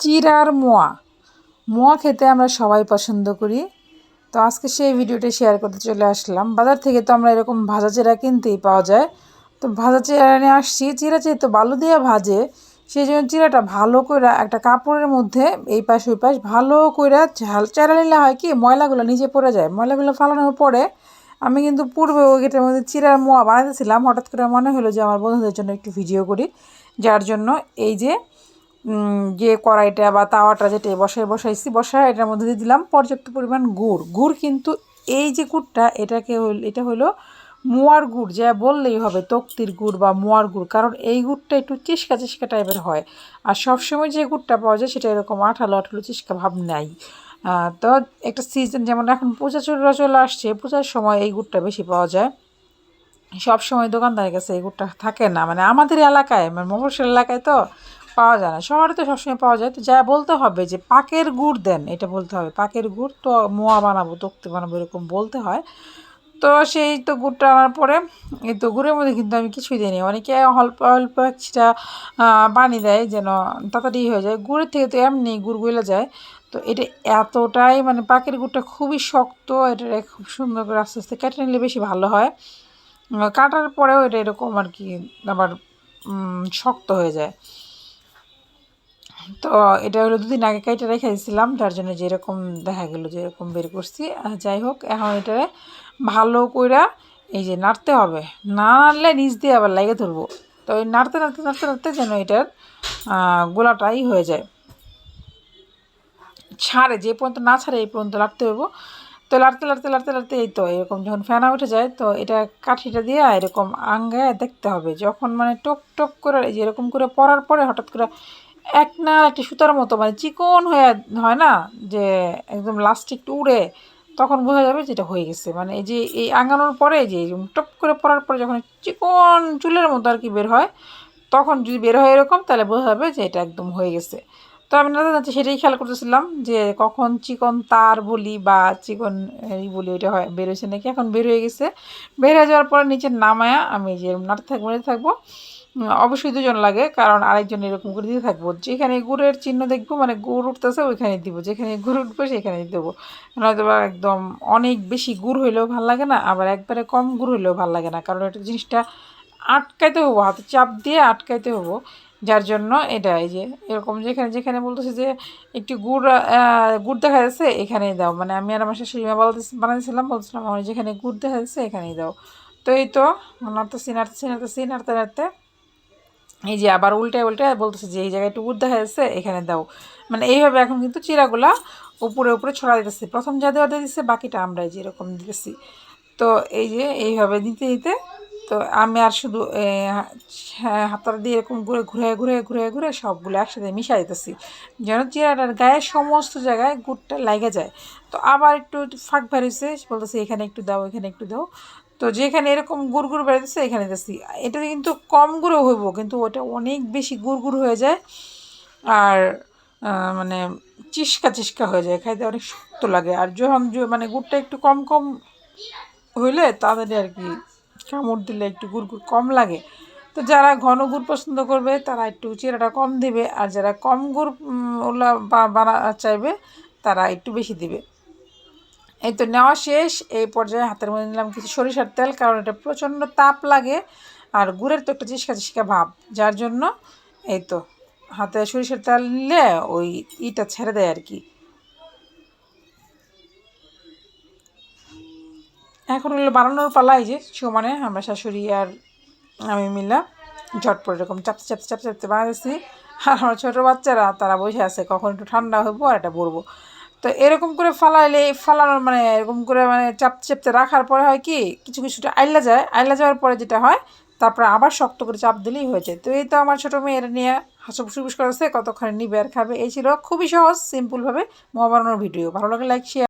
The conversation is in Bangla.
চিরার মোয়া। মোয়া খেতে আমরা সবাই পছন্দ করি। তো আজকে সেই ভিডিওটা শেয়ার করতে চলে আসলাম। বাজার থেকে তো আমরা এরকম ভাজা চেরা কিনতেই পাওয়া যায়। তো ভাজা চেরা নিয়ে আসছি। চিরা চেয়ে তো বালু দিয়ে ভাজে, সেই জন্য চিরাটা ভালো করে একটা কাপড়ের মধ্যে এই পাশ ওই পাশ ভালো করে ঝাল চেরা নিলে হয় কি, ময়লাগুলো নিজে পড়ে যায়। ময়লাগুলো ফালানোর পরে আমি কিন্তু পূর্বে ওই গেটের মধ্যে চিরার মোয়া বানাতেছিলাম হঠাৎ করে মনে হলো যে আমার বন্ধুদের জন্য একটু ভিডিও করি। যার জন্য এই যে যে কড়াইটা বা তাওয়াটা যেটা বসাই, বসাইছি, বসায় এটার মধ্যে দিয়ে দিলাম পর্যাপ্ত পরিমাণ গুড়। গুড় কিন্তু এই যে গুড়টা, এটাকে এটা হলো মোয়ার গুড়, যা বললেই হবে তক্তির গুড় বা মোয়ার গুড়, কারণ এই গুড়টা একটু চিস্কা চিস্কা টাইপের হয়। আর সবসময় যে গুড়টা পাওয়া যায় সেটা এরকম আঠালো আঠালো চিস্কা ভাব নাই। তো একটা সিজন যেমন এখন পূজা চলে চলে আসছে, পূজার সময় এই গুড়টা বেশি পাওয়া যায়। সব সময় দোকানদারের কাছে এই গুড়টা থাকে না। মানে আমাদের এলাকায় মানে মফসল এলাকায় তো পাওয়া যায় না। শহরে তো সবসময় পাওয়া যায়। তো যা বলতে হবে যে পাকের গুড় দেন, এটা বলতে হবে। পাকের গুড় তো মোয়া বানাবো, তক্তি বানাবো, এরকম বলতে হয়। তো সেই তো গুড়টা আনার পরে, এই তো গুড়ের মধ্যে কিন্তু আমি কিছুই দিইনি। অনেকে অল্প অল্প একটা বানিয়ে দেয় যেন তাড়াতাড়ি হয়ে যায়। গুড়ের থেকে তো এমনি গুড় গলে যায়। তো এটা এতটাই মানে পাকের গুড়টা খুবই শক্ত, এটা খুব সুন্দর করে আস্তে আস্তে কেটে নিলে বেশি ভালো হয়। কাটার পরেও এটা এরকম আর কি আবার শক্ত হয়ে যায়। তো এটা হলো দুদিন আগে কাইটা রেখে দিয়েছিলাম যার জন্য যেরকম দেখা গেলো যেরকম বের করছি। যাই হোক, এখন এটা ভালো কইরা এই যে নাড়তে হবে। না নাড়লে নিচ দিয়ে আবার লাগে ধরবো। তো ওই নাড়তে নাড়তে নাড়তে নাড়তে যেন এটার গোলাটাই হয়ে যায়। ছাড়ে, যে পর্যন্ত না ছাড়ে এই পর্যন্ত লাড়তে হব তো লাড়তে লাড়তে লাড়তে লাড়তে এই তো এরকম যখন ফেনা উঠে যায়, তো এটা কাঠিটা দিয়ে এরকম আঙ্গায় দেখতে হবে। যখন মানে টপ টপ করে, এই যে এরকম করে পরার পরে হঠাৎ করে এক না একটি সুতার মতো মানে চিকন হয়ে হয় না, যে একদম লাস্টে উড়ে, তখন বোঝা যাবে যেটা হয়ে গেছে। মানে এই যে এই আঙানোর পরে যে টপ করে পড়ার পরে যখন চিকন চুলের মতো আর কি বের হয়, তখন যদি বের হয় এরকম, তাহলে বোঝা যাবে যে এটা একদম হয়ে গেছে। তো আমি না জানছি সেটাই খেয়াল করতেছিলাম যে কখন চিকন তার বলি বা চিকন এই বলি ওইটা হয়, বের হয়েছে নাকি? এখন বের হয়ে গেছে। বের হয়ে যাওয়ার পরে নিচে নামায়া আমি যে নাড়তে থাকব থাকব অবশ্যই দুজন লাগে, কারণ আরেকজন এরকম করে দিতে থাকব। যেখানে গুড়ের চিহ্ন দেখব মানে গুড় উঠতেছে ওইখানে দিব, যেখানে গুড় উঠবে সেখানে দেবো। নয়তো বা একদম অনেক বেশি গুড় হইলেও ভালো লাগে না, আবার একবারে কম গুড় হইলেও ভালো লাগে না, কারণ এটা জিনিসটা আটকাইতে হব, হাতে চাপ দিয়ে আটকাইতে হব। যার জন্য এটা এই যে, এরকম যেখানে যেখানে বলতেছে যে একটু গুড় গুড় দেখা যাচ্ছে, এখানেই দাও। মানে আমি আর আমার শাশুড়ি মা বানাইছিলাম বলছিলাম আমার যেখানে গুড় দেখা যাচ্ছে, এখানেই দাও। তো এই তো নাড়তেছি নাড়তেছি নাড়তেছি, নাড়তে নাড়তে এই যে আবার উল্টে উল্টে বলতেছে যে, এই জায়গায় একটু উঠ দেখা যাচ্ছে, এখানে দাও। মানে এইভাবে এখন কিন্তু চিরাগুলা উপরে উপরে ছড়া দিতেছি। প্রথম যা দেওয়া দিতেছে বাকিটা আমরা এই যে এরকম দিতেছি। তো এই যে এইভাবে দিতে দিতে তো আমি আর শুধু হাতটা দিয়ে এরকম ঘুরে ঘুরে ঘুরে ঘুরে ঘুরে সবগুলো একসাথে মিশাই দিতেছি। যেন চিরাটার গায়ে সমস্ত জায়গায় গুড়টা লাগে যায়। তো আবার একটু ফাঁক বেরিয়েছে বলতেছে এখানে একটু দাও, এখানে একটু দাও। তো যেখানে এরকম গুড় গুড় বেড়াতেছে এখানে দিচ্ছি এটা কিন্তু কম গুঁড়ো হইব, কিন্তু ওটা অনেক বেশি গুড় গুড় হয়ে যায়। আর মানে চিস্কা চিস্কা হয়ে যায়, খাইতে অনেক শক্ত লাগে। আর যখন মানে গুড়টা একটু কম কম হইলে তাদের আর কি কামড় দিলে একটু গুড় কম লাগে। তো যারা ঘন গুড় পছন্দ করবে, তারা একটু চিরাটা কম দিবে। আর যারা কম গুড় ওলা বানা, চাইবে, তারা একটু বেশি দিবে। এই তো নেওয়া শেষ। এই পর্যায়ে হাতের মধ্যে নিলাম কিছু সরিষার তেল, কারণ এটা প্রচণ্ড তাপ লাগে। আর গুড়ের তো একটা চিসকা চিসকা ভাব। যার জন্য এই তো হাতে সরিষার তেল নিলে ওই ইটা ছেড়ে দেয় আর কি। এখন হলো বানানোর পালাই যে, সমানে আমরা শাশুড়ি আর আমি মিললাম ঝটপট এরকম চাপতে চাপতে চাপতে চাপতে বানাতেছি। আর আমার ছোটো বাচ্চারা, তারা বসে আছে, কখন একটু ঠান্ডা হইবো আর এটা বলব তো এরকম করে ফালাইলে ফালানোর মানে এরকম করে মানে চাপ চাপতে রাখার পরে হয় কি, কিছু কিছুটা আইলা যায়। আইলা যাওয়ার পরে যেটা হয়, তারপরে আবার শক্ত করে চাপ দিলেই হয়ে যায়। তো এই তো আমার ছোটো মেয়ে এটা নিয়ে হাসুপুসুপুস করেছে কতক্ষণে নিবে আর খাবে, এই ছিল খুবই সহজ সিম্পলভাবে মোয়া বানানোর ভিডিও। ভালো লাগে লাইক শেয়ার